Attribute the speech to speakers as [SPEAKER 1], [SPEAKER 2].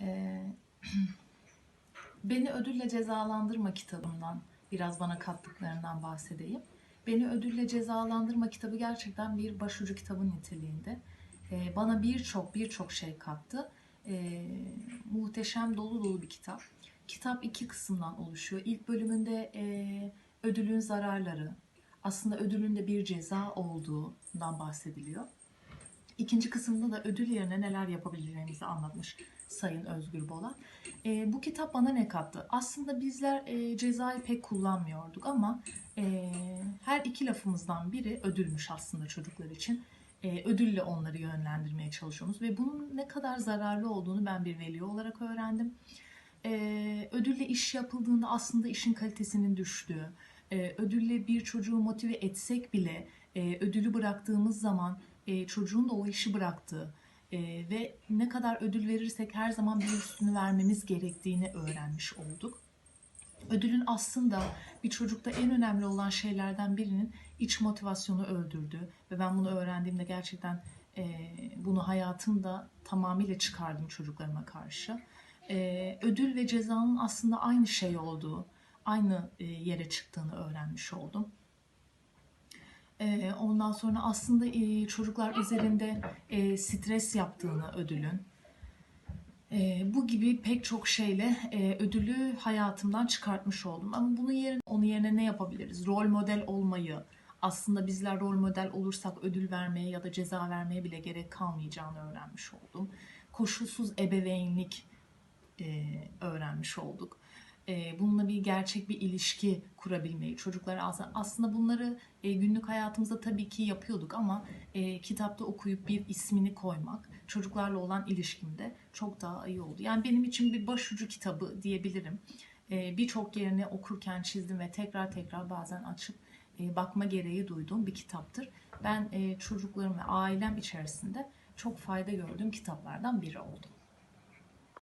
[SPEAKER 1] Ee, Beni Ödülle Cezalandırma kitabından biraz bana kattıklarından bahsedeyim. Beni Ödülle Cezalandırma kitabı gerçekten bir başucu kitabı niteliğinde. Ee, bana birçok birçok şey kattı. Ee, muhteşem dolu dolu bir kitap. Kitap iki kısımdan oluşuyor. İlk bölümünde e, ödülün zararları, aslında ödülün de bir ceza olduğundan bahsediliyor. İkinci kısımda da ödül yerine neler yapabileceğimizi anlatmış Sayın Özgür Bolat. E, bu kitap bana ne kattı? Aslında bizler e, cezayı pek kullanmıyorduk ama e, her iki lafımızdan biri ödülmüş aslında çocuklar için. E, ödülle onları yönlendirmeye çalışıyoruz ve bunun ne kadar zararlı olduğunu ben bir veli olarak öğrendim. E, ödülle iş yapıldığında aslında işin kalitesinin düştüğü, e, ödülle bir çocuğu motive etsek bile e, ödülü bıraktığımız zaman e, çocuğun da o işi bıraktığı ve ne kadar ödül verirsek her zaman bir üstünü vermemiz gerektiğini öğrenmiş olduk. Ödülün aslında bir çocukta en önemli olan şeylerden birinin iç motivasyonu öldürdüğü ve ben bunu öğrendiğimde gerçekten bunu hayatımda tamamıyla çıkardım çocuklarıma karşı. Ödül ve cezanın aslında aynı şey olduğu, aynı e, yere çıktığını öğrenmiş oldum. Ee, Ondan sonra aslında e, çocuklar üzerinde e, stres yaptığını ödülün. e, Bu gibi pek çok şeyle e, ödülü hayatımdan çıkartmış oldum. Ama bunun yerine, onun yerine ne yapabiliriz? Rol model olmayı, aslında bizler rol model olursak ödül vermeye ya da ceza vermeye bile gerek kalmayacağını öğrenmiş oldum. Koşulsuz ebeveynlik e, öğrenmiş olduk. Bununla bir gerçek bir ilişki kurabilmeyi, çocuklara aslında, aslında bunları günlük hayatımızda tabii ki yapıyorduk ama kitapta okuyup bir ismini koymak çocuklarla olan ilişkimde çok daha iyi oldu. Yani benim için bir başucu kitabı diyebilirim. Birçok yerini okurken çizdim ve tekrar tekrar bazen açıp bakma gereği duyduğum bir kitaptır. Ben çocuklarım ve ailem içerisinde çok fayda gördüğüm kitaplardan biri oldu.